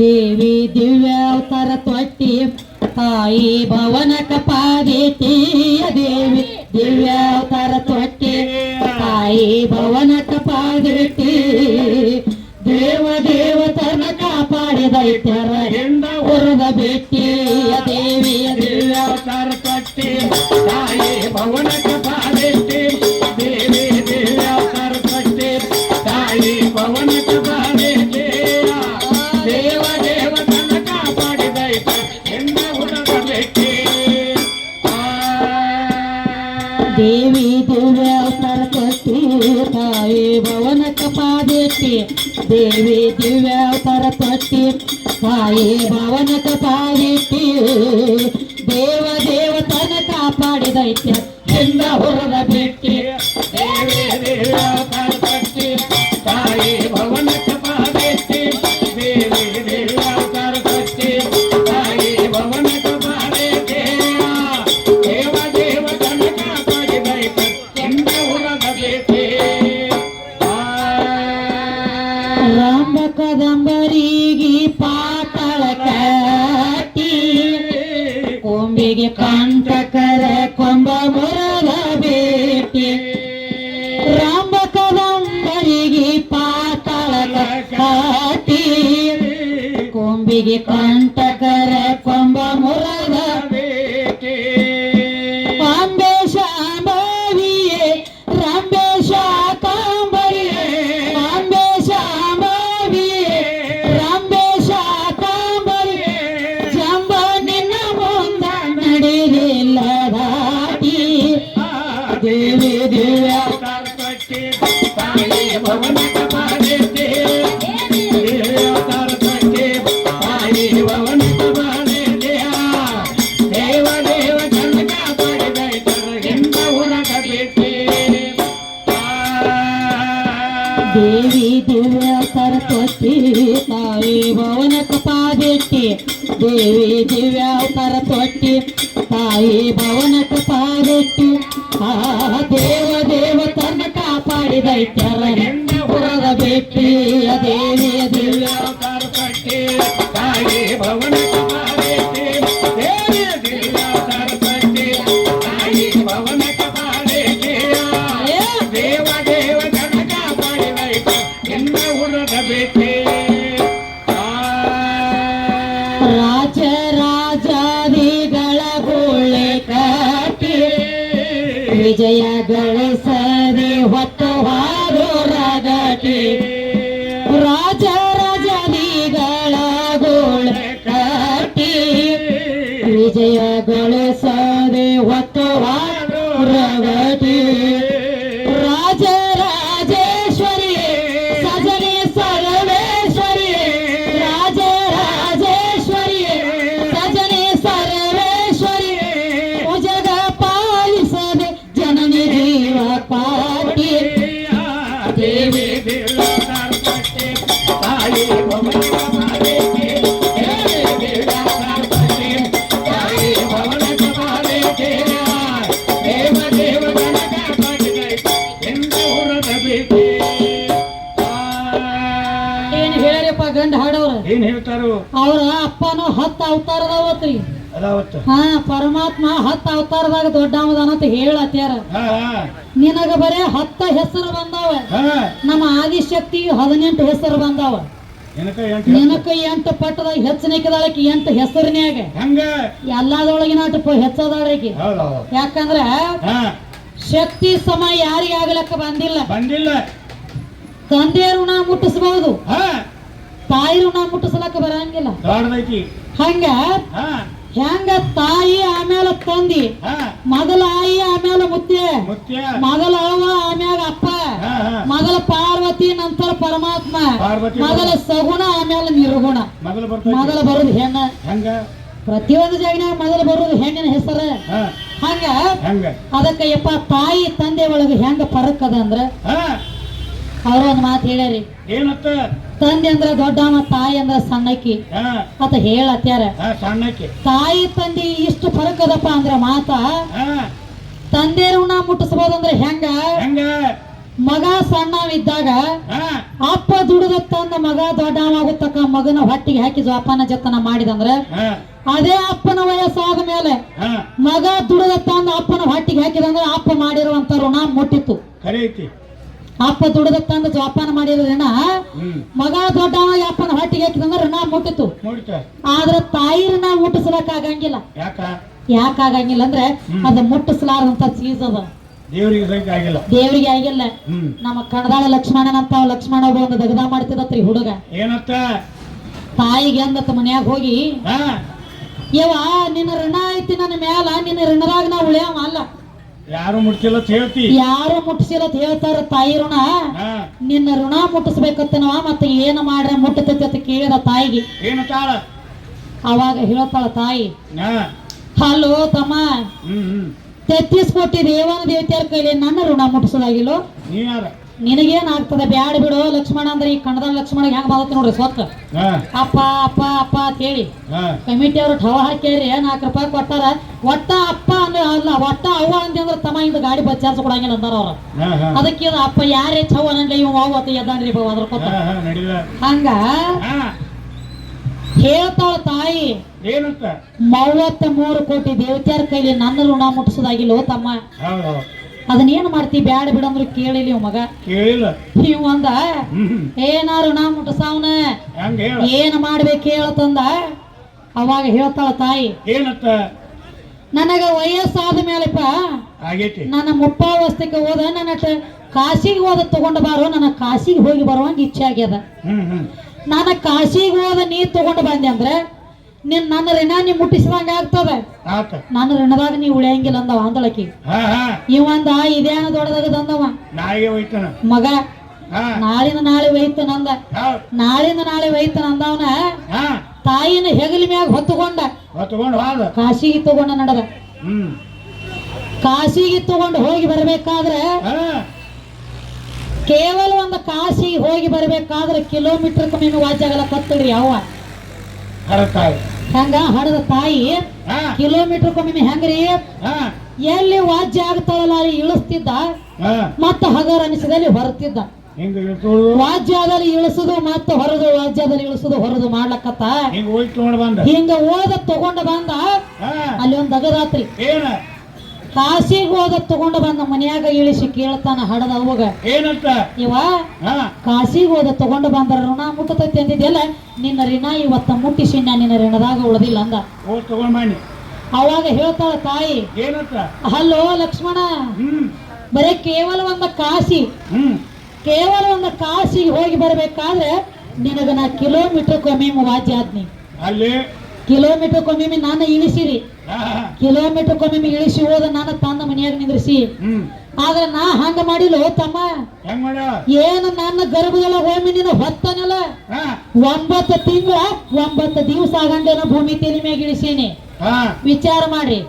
ದೇವಿ ದಿವ್ಯ ಅವತಾರ ತೊಟ್ಟಿ, ತಾಯಿ ಭವನ ಕಪಾದೇಟಿ ದೇವಿ ದಿವ್ಯ ಅವತಾರ ತೊಟ್ಟಿ, ತಾಯಿ ಭವನ ಕಪಾದೇಟಿ ದೇವ ದೇವತನ ಕಾಪಾಡಿದೈತ್ಯರ ಹೆಂಡ ಹೊರದ ಬಿಟ್ಟಿ ದೇವಿಯ ದಿವ್ಯ ಅವತಾರ ಭವನ ಕಪಾದೇತಿ ದೇವಿ ದಿವ್ಯ ಅವತಾರ ತೊಟ್ಟಿ ತಾಯಿ ಭವನ ಕಪಾದೇತಿ ದೇವ ದೇವತನ ಕಾಪಾಡಿದೈತೆ ಎಂದ ಹೊರದ ಬೆಟ್ಟಿ. ಕೊಂಬಿಗೆ ಕಂಟಕರ ಕೊಂಬ ಮುರದ ಅಂಬೆ ಶಾಂಭವಿಯೇ ರಂಬೆ ಶಾಕಾಂಬರಿಯೇ ಅಂಬೆ ಶಾಂಭವಿಯೇ ರಂಬೆ ಶಾಕಾಂಬರಿಯೇ ಜಂಬ ನಿನ್ನ ಮುಂದ ನಡೆದಿಲ್ಲ ದಾಟಿ ದೇವಿ ದಿವ್ಯ ತಾಯಿ ಭವನ ದೇವಿ ದಿವ್ಯ ಸರಸ್ವತಿ ತಾಯಿ ಭವನ ಕಪಾದೆಟ್ಟಿ ದೇವಿ ದಿವ್ಯ ಸರಸ್ವತಿ ತಾಯಿ ಭವನ ಕಪಾದೆಟ್ಟಿ ಆ, ದೇವ ದೇವ ತನ್ನ ಕಾಪಾಡಿದೈತ್ಯರ ಹೊರದ ಭೇಟಿ ದೇವಿಯ ದಿವ್ಯ ಸರಸ್ವತಿ ತಾಯಿ ಭವನ ಕಪಾಲೆತ್ತಿ ജനകളോളെ കാട്ടി വിജയകളെ ಏನ್ ಹೇಳ್ಯಪ್ಪ ಗಂಡ ಹಾಡವ್ರ ಏನ್ ಹೇಳ್ತಾರು? ಅವ್ರ ಅಪ್ಪನು ಹತ್ತು ಅವತಾರದವತ್ರಿ. ಹಾ ಪರಮಾತ್ಮ ಹತ್ತು ಅವತಾರದಾಗ ದೊಡ್ಡವದಾನಂತ ಹೇಳತ್ಯಾರ. ಹಾ ನಿನಗ ಬರೇ ಹತ್ತ ಹೆಸರು ಬಂದಾವ. ನಮ್ಮ ಆದಿಶಕ್ತಿ ಹದಿನೆಂಟು ಹೆಸರು ಬಂದಾವ. ನಿನಕ ಎಂಟು ಪಟ್ಟದಾಗ ಹೆಚ್ಚಿನಕಿದಾಳಕಿ ಎಂಟು ಹೆಸರಿನ್ಯಾಗ. ಹಂಗ? ಎಲ್ಲದೊಳಗಿನ ಹೆಚ್ಚದಾಳಕಿ. ಯಾಕಂದ್ರ ಶಕ್ತಿ ಸಮ ಯಾರಿಗಾಗಲಕ್ಕ ಬಂದಿಲ್ಲ. ಬಂದಿಲ್ಲ. ತಂದೆ ಋಣ ಮುಟ್ಟಿಸಬಹುದು? ತಾಯಿ ಋಣ ಮುಟ್ಟಿಸ್ಲಕ್ಕ ಬರಂಗಿಲ್ಲ. ಹಂಗ? ಹೆಂಗ ತಾಯಿ ಆಮೇಲೆ ತಂದಿ? ಮೊದಲ ಆಯಿ ಆಮೇಲೆ ಮುತ್ತೆ? ಮೊದಲ ಅವ್ವ ಆಮ್ಯಾಗ ಅಪ್ಪ? ಮೊದಲ ಪಾರ್ವತಿ ನಂತರ ಪರಮಾತ್ಮ? ಮೊದಲ ಸಗುಣ ಆಮೇಲೆ ನಿರ್ಗುಣ? ಮೊದಲು ಬರುದು ಹೆಣ್ಣ? ಹಂಗ? ಪ್ರತಿಯೊಂದು ಜಾಗನಾಗ ಮೊದಲು ಬರುದು ಹೆಣ್ಣಿನ ಹೆಸರು. ಹಂಗ? ಅದಕ್ಕೆ ಯಪ್ಪ ತಾಯಿ ತಂದೆ ಒಳಗೆ ಹೆಂಗ ಫರಕ್ ಅದ ಅಂದ್ರ ಅವ್ರ ಒಂದ್ ಮಾತು ಹೇಳ್ಯಾರಿ. ಏನತ್ತ ತಂದೆ ಅಂದ್ರ ದೊಡ್ಡವ ತಾಯಿ ಅಂದ್ರ ಸಣ್ಣಕ್ಕಿ. ಅತ ಹೇಳತ್ಯಾರ. ಸಣ್ಣಕ್ಕಿ. ತಾಯಿ ತಂದೆ ಇಷ್ಟು ಫರಕ್ ಅದಪ್ಪ ಅಂದ್ರ ಮಾತ ತಂದೆ ಋಣ ಮುಟ್ಟಿಸ್ಬೋದಂದ್ರ ಹೆಂಗ? ಹೆಂಗ? ಮಗ ಸಣ್ಣವಿದ್ದಾಗ ಅಪ್ಪ ದುಡಿದ ತಂದ ಮಗ ದೊಡ್ಡವಾಗುತ್ತಕ್ಕ ಮಗನ ಹೊಟ್ಟಿಗೆ ಹಾಕಿ ಜೋಪಾನ ಜತನ ಮಾಡಿದಂದ್ರ ಅದೇ ಅಪ್ಪನ ವಯಸ್ಸಾದ ಮೇಲೆ ಮಗ ದುಡಿದ ತಂದ ಅಪ್ಪನ ಹೊಟ್ಟಿಗೆ ಹಾಕಿದಂದ್ರೆ ಅಪ್ಪ ಮಾಡಿರುವಂತ ಋಣ ಮುಟ್ಟಿತ್ತು. ಅಪ್ಪ ದುಡಿದ ತಂದ ಜೋಪಾನ ಮಾಡಿರೋ ಋಣ ಮಗ ದೊಡ್ಡ ಅಪ್ಪನ ಹೊಟ್ಟಿಗೆ ಹಾಕಿದಂದ್ರೆ ಋಣ ಮುಟ್ಟಿತ್ತು. ಆದ್ರ ತಾಯಿ ಋಣ ಮುಟ್ಟಿಸ್ಲಕ್ ಆಗಂಗಿಲ್ಲ ಯಾಕ? ಯಾಕಾಗಂಗಿಲ್ಲ ಅಂದ್ರೆ ಅದ ಮುಟ್ಟಿಸ್ಲಾರ್ದಂತ ಚೀಸ್ ಅದ. ದೇವ್ರಿಗೆ ಆಗಿಲ್ಲ. ದೇವ್ರಿಗೆ ಆಗಿಲ್ಲ. ನಮ್ಮ ಕಣದಾಳ ಲಕ್ಷ್ಮಣನಂತ ಲಕ್ಷ್ಮಣ ಒಬ್ಬ ಒಂದು ದಗದ ಮಾಡ್ತಿದತ್ರಿ ಹುಡುಗ. ಏನತ್ತ? ತಾಯಿಗೆ ಅಂದತ್ತ ಮನ್ಯಾಗ ಹೋಗಿ ಹಾ. ಯವ್ವ ನಿನ್ನ ಋಣ ಐತಿ ನನ್ನ ಮ್ಯಾಲ ನಿನ್ನ ಋಣದಾಗ ನಾ ಉಳಿಯವ ಅಲ್ಲ. ಯಾರು ಮುಡ್ತಿಲ್ಲ ಅಂತ ಹೇಳ್ತಿ. ಯಾರು ಅಂತ ಹೇಳ್ತಾರ ತಾಯಿ ಋಣ? ನಿನ್ನ ಋಣ ಮುಟ್ಟಿಸ್ಬೇಕತ್ತನವ ಮತ್ತೆ ಏನು ಮಾಡ್ರೆ ಮುಟ್ಟತೈತಿ ಅಂತ ಕೇಳಿದ ತಾಯಿಗೆ. ಅವಾಗ ಹೇಳ್ತಾಳ ತಾಯಿ ಹಲೋ ತಮ್ಮ ತೆತ್ತಿಸ್ ಕೋಟಿ ದೇವನ ದೇವತೆಯರ ಕೈಲಿ ನನ್ನ ಋಣ ಮುಟ್ಟಿಸೋದಾಗಿಲ್ಲೋ? ನೀ ಯಾರ? ನಿನಗೇನ್ ಆಗ್ತದ ಬ್ಯಾಡ ಬಿಡು ಲಕ್ಷ್ಮಣ ಅಂದ್ರೆ ಈ ಕಣದ ಲಕ್ಷ್ಮಣ ಹೆಂಗ್ ಬಾದತ್ ನೋಡ್ರಿ ಸ್ವತ್ತ? ಅಪ್ಪ ಅಪ್ಪ ಅಪ್ಪ ಅಂತ ಹೇಳಿ. ಕಮಿಟಿ ಅವ್ರು ಠವ ಹಾಕ್ಯಾರಿ ನಾಲ್ಕು ರೂಪಾಯಿ ಕೊಟ್ಟಾರ. ಒಟ್ಟ ಅಪ್ಪ ಅಂದ್ರೆ ಅಲ್ಲ ಒಟ್ಟ ಅವ್ವ ಅಂತಂದ್ರೆ ತಮ್ಮ ಇಂದ ಗಾಡಿ ಬಚ್ಚಾರ್ಸ ಕೊಡಂಗಿಲ್ಲ ಅಂದಾರ ಅವ್ರ. ಅದಕ್ಕೆ ಅಪ್ಪ ಯಾರೇ ಛವ ನಂಗೆ ಇವ್ ಅವ್ ಅತ್ತ ಎದ್ದಾನ್ರಿ ಬಾವ ಅದ್ರ ಕೊತ್ತ ಹಂಗ ಹೇಳ್ತಾಳ ತಾಯಿ ಮೂವತ್ತ ಮೂರು ಕೋಟಿ ದೇವತ್ಯಾರ ಕೈಲಿ ನನ್ನ ಋಣ ಮುಟ್ಟಿಸೋದಾಗಿಲ್ಲ ತಮ್ಮ. ಅದನ್ನೇನ್ ಮಾಡ್ತಿ? ಬ್ಯಾಡ ಬಿಡಂದ್ರು ಕೇಳಿಲಿ ಇವ್ ಮಗ. ಕೇಳಿಲ್ಲ. ಇವ್ ಅಂದ ಏನಾರು ನಾ ಮುಟ್ಟಸಾವ್ನ? ಏನ್ ಮಾಡ್ಬೇಕು ಹೇಳತಂದ ಅವಾಗ ಹೇಳ್ತಾಳ ತಾಯಿ ಏನತ್ತ? ನನಗ ವಯಸ್ಸಾದ ಮೇಲೆಪ್ಪ ನನ್ನ ಮುಪ್ಪಾವಸ್ಥೆಗೆ ಹೋದ ನನ್ನ ಕಾಶಿಗೆ ಹೋದ ತಗೊಂಡು ಬಾರೋ ನನ್ನ ಕಾಶಿಗೆ ಹೋಗಿ ಬರುವಂಗ ಇಚ್ಛೆ ಆಗ್ಯದ. ನಾನು ಕಾಶಿಗೆ ಹೋದ ನೀ ತಗೊಂಡು ಬಂದೆ ಅಂದ್ರೆ ನಿನ್ ನನ್ನ ಋಣ ನೀ ಮುಟ್ಟಿಸಿದಂಗ ಆಗ್ತದ ನನ್ನ ಋಣದಾಗ ನೀ ಉಳಿಯಂಗಿಲ್ಲ ಅಂದವ ಅಂದಳಕಿ ಇವಂದ ಇದೇನ ದೊಡ್ಡದಾಗ ಅಂದವ. ನಾಯಿಗೆ ಮಗ ನಾಳಿನ ನಾಳೆ ಒಯ್ತು ನಂದ. ನಾಳಿನ ನಾಳೆ ಒಯ್ತು ನಂದವನ. ತಾಯಿನ ಹೆಗಲ ಮ್ಯಾಗ ಹೊತ್ತುಕೊಂಡ. ಕಾಶಿಗೆ ತಗೊಂಡ ನಡದ. ಕಾಶಿಗೆ ತಗೊಂಡು ಹೋಗಿ ಬರ್ಬೇಕಾದ್ರೆ ಕೇವಲ ಒಂದು ಕಾಶಿಗೆ ಹೋಗಿ ಬರ್ಬೇಕಾದ್ರೆ ಕಿಲೋಮೀಟರ್ ಕಮ್ಮಿ ವಾಜ್ಯಾಗಲ್ಲ ಕತ್ತಡ್ರಿ ಯಾವ ಕರೆಕ್ಟಾಗ ಹಂಗ ಹಡದ ತಾಯಿ? ಕಿಲೋಮೀಟರ್ ಕೊಮ್ಮೆ ಹೆಂಗ್ರಿ? ಎಲ್ಲಿ ವಾಜ್ಯ ಆಗ್ತಾಳಲ್ಲ ಅಲ್ಲಿ ಇಳಿಸ್ತಿದ್ದ? ಮತ್ತ ಹಗರ್ ಅನಿಸಿದಲ್ಲಿ ಹೊರತಿದ್ದ. ವಾಜ್ಯದಲ್ಲಿ ಇಳಿಸುದು. ಮತ್ತ ಹೊರದು ವಾಜ್ಯದಲ್ಲಿ ಇಳಿಸುದು ಹೊರದು ಮಾಡ್ಲಕತ್ತ. ಹಿಂಗ ಓದ ತಗೊಂಡ ಬಂದ. ಅಲ್ಲಿ ಒಂದ್ ದಗದಾತ್ರಿ. ಕಾಶಿಗೆ ಹೋದ ತಗೊಂಡ ಬಂದ ಮನ್ಯಾಗ ಇಳಿಸಿ ಕೇಳ್ತಾನ ಹಡದ ಅವಾಗ ಏನಂತ? ಇವ ಹಾ. ಕಾಶಿಗೆ ಹೋದ ತಗೊಂಡು ಬಂದ್ರ ಋಣ ಮುಟ್ಟತೈತಿ ಅಂದಿದ್ಯಲ್ಲ ನಿನ್ನ ಋಣ ಇವತ್ತ ಮುಟ್ಟಿಸಿ ನಾ ನಿನ್ನ ಋಣದಾಗ ಉಳದಿಲ್ಲ ಅಂದ. ಅವಾಗ ಹೇಳ್ತಾಳ ತಾಯಿ ಏನಂತ? ಹಲೋ ಲಕ್ಷ್ಮಣ ಬರೇ ಕೇವಲ ಒಂದ ಕಾಶಿ ಹ್ಮ್. ಕೇವಲ ಒಂದ ಕಾಶಿಗೆ ಹೋಗಿ ಬರ್ಬೇಕಾದ್ರೆ ನಿನಗ ನಾ ಕಿಲೋಮೀಟರ್ ಕೊಮ್ಮೆ ವಾಜ್ಯ ಆದ್ನಿ. ಅಲ್ಲಿ? ಕಿಲೋಮೀಟರ್ ಕೊಮ್ಮೆ ನಾನು ಇಳಿಸಿರಿ. ಕಿಲೋಮೀಟರ್ ಕೊಮ್ಮೆ ಇಳಿಸಿ ಹೋದ ನಾನು ತಂದ ಮನೆಯಾಗ ನಿಂದ್ರಿಸಿ. ಆದ್ರೆ ನಾ ಹಂಗ ಮಾಡಿಲ್ಲ ತಮ್ಮ. ಏನು ನನ್ನ ಗರ್ಭದಲ್ಲ ಹೋಮಿ ನೀನು ಹೊತ್ತನಲ್ಲ? ಒಂಬತ್ತು ತಿಂಗಳ ಒಂಬತ್ತು ದಿವಸ ಆಗಂಗೇನ ಭೂಮಿ ತಲೆ ಮ್ಯಾಗ ಇಳಿಸೀನಿ. ವಿಚಾರ ಮಾಡ್ರಿ.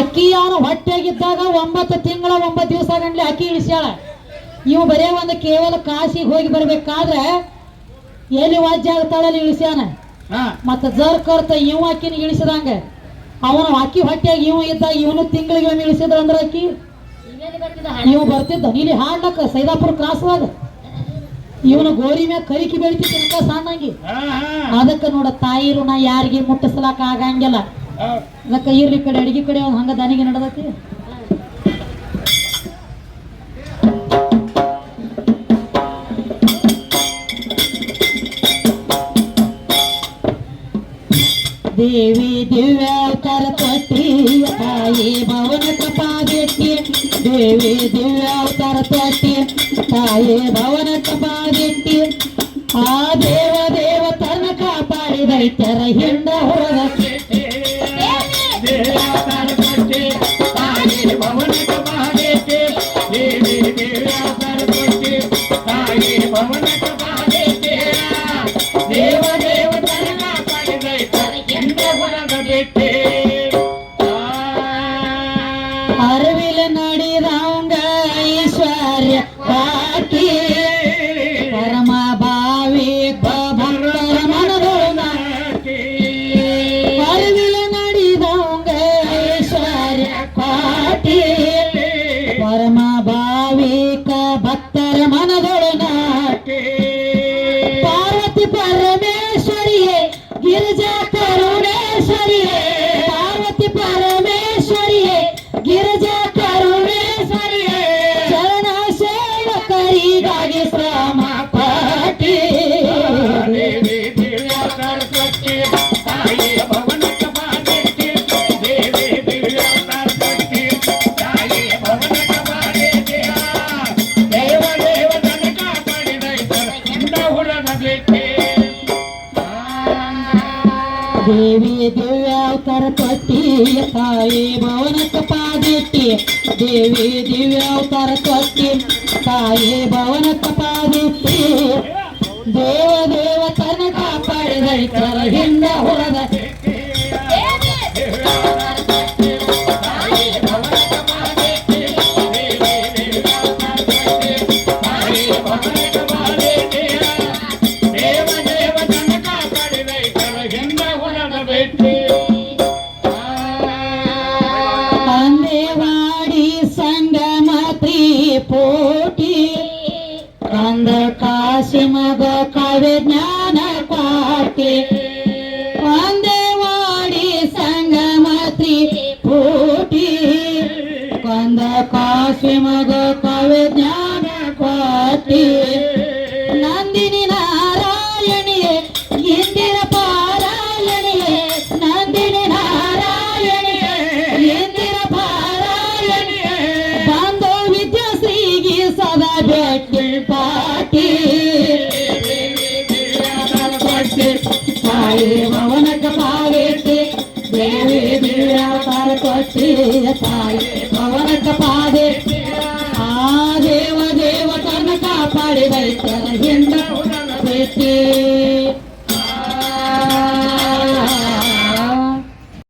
ಅಕ್ಕಿ ಅವನು ಹೊಟ್ಟೆಗಿದ್ದಾಗ ಒಂಬತ್ತು ತಿಂಗಳ ಒಂಬತ್ತು ದಿವಸ ಆಗಂಡ್ಲಿ ಅಕ್ಕಿ ಇಳಿಸ್ಯಾಳ. ಇವು ಬರೇ ಒಂದು ಕೇವಲ ಕಾಶಿಗೆ ಹೋಗಿ ಬರ್ಬೇಕಾದ್ರೆ ಎಲ್ಲಿ ವಾಜ್ಯ ಆಗ್ತಾಳಲ್ಲಿ ಇಳಿಸ್ಯಾನ. ಮತ್ತ ಜರ್ ಕರ್ತ ಇವ ಅಕ್ಕಿನ ಇಳಿಸಿದಂಗ. ಅವನು ಅಕ್ಕಿ ಹೊಟ್ಟೆಯಾಗ ಇವ ಇದ್ದಾಗ ಇವನು ತಿಂಗಳಿಗೆ ಇಳಿಸಿದ್ರ ಅಂದ್ರ ಅಕ್ಕಿ ಇವ ಬರ್ತಿದ್ದ ನೀಲಿ ಹಾಡ್ಲಕ್ಕ ಸೈದಾಪುರ ಕ್ರಾಸ್ ಒಳಗ? ಇವನು ಗೋರಿ ಮ್ಯಾಗ ಕರಿಕಿ ಬೆಳಿತಿದ್ದ ಸಣ್ಣಂಗಿ. ಹಾ ಹಾ. ಅದಕ್ಕೆ ನೋಡ ತಾಯಿ ಋಣ ಯಾರಿಗೆ ಮುಟ್ಟಿಸ್ಲಾಕ ಆಗಂಗಿಲ್ಲ. ಅದಕ್ಕ ಅದಕ್ಕೆ ಇರ್ಲಿ ಕಡೆ ಅಡಿಗೆ ಕಡೆ ಒಂದು ಹಂಗ ದನಿಗೆ ನಡೆದತಿ? ದೇವಿ ದಿವ್ಯಾವತಾರ ತೊಟ್ಟಿ ತಾಯಿ ಭವನ ಕಪಾದೆಟ್ಟಿ ದೇವಿ ದಿವ್ಯಾವತಾರ ತೊಟ್ಟಿ ತಾಯಿ ಭವನ ಕಪಾದೆಟ್ಟಿ ಆ ದೇವ ದೇವ ತನ್ನ ಕಾಪಾಡಿದೈತರ ಹಿಂಡ ಹೊರದ ತಾಯಿ ಭವನಕ ಬಾಗೈತೆ. ದೇವಿ ದೇವತಾರ ದಿವ್ಯಾವತಾರ ತೊಟ್ಟಿ ತಾಯಿ ಭವನಕ್ಕ ಪಾದಿಟ್ಟಿ ದೇವಿ ದಿವ್ಯಾವತಾರ ತೊಟ್ಟಿ ತಾಯಿ ಭವನಕ್ಕ ಪಾದಿಟ್ಟಿ ದೇವ ದೇವ ತನ್ನ ಕಾಪಾಡಿದ ಹಿಂದ ಹೊರದ ಪೋಟಿ ಕಂದ ಕಾಶಿ ಮಗ ಕಾವ್ಯ ಜ್ಞಾನ ಪಾಟಿ ನಂದಿನಿ ನಾರಾಯಣಿಯೇ ಇಂದಿರ ಪಾರಾಯಣಿಯೇ ನಂದಿನಿ ನಾರಾಯಣಿಯೇ ಇಂದಿರ ಪಾರಾಯಣಿಯೇ ಬಂದು ವಿದ್ಯಾಶ್ರೀಗೆ ಸದಾ ಭೇಟಿ ಪಾಟಿ ತಾಯಿ ಭವನಕ ತಾಯಿ ಭವನಕ ಪಾದೇಟಿ ಆ ದೇವ ದೇವ ಕರ್ಣ ಕಾಪಾಡಿ ರೈತರ ಹಿಂದ ಭೇಟಿ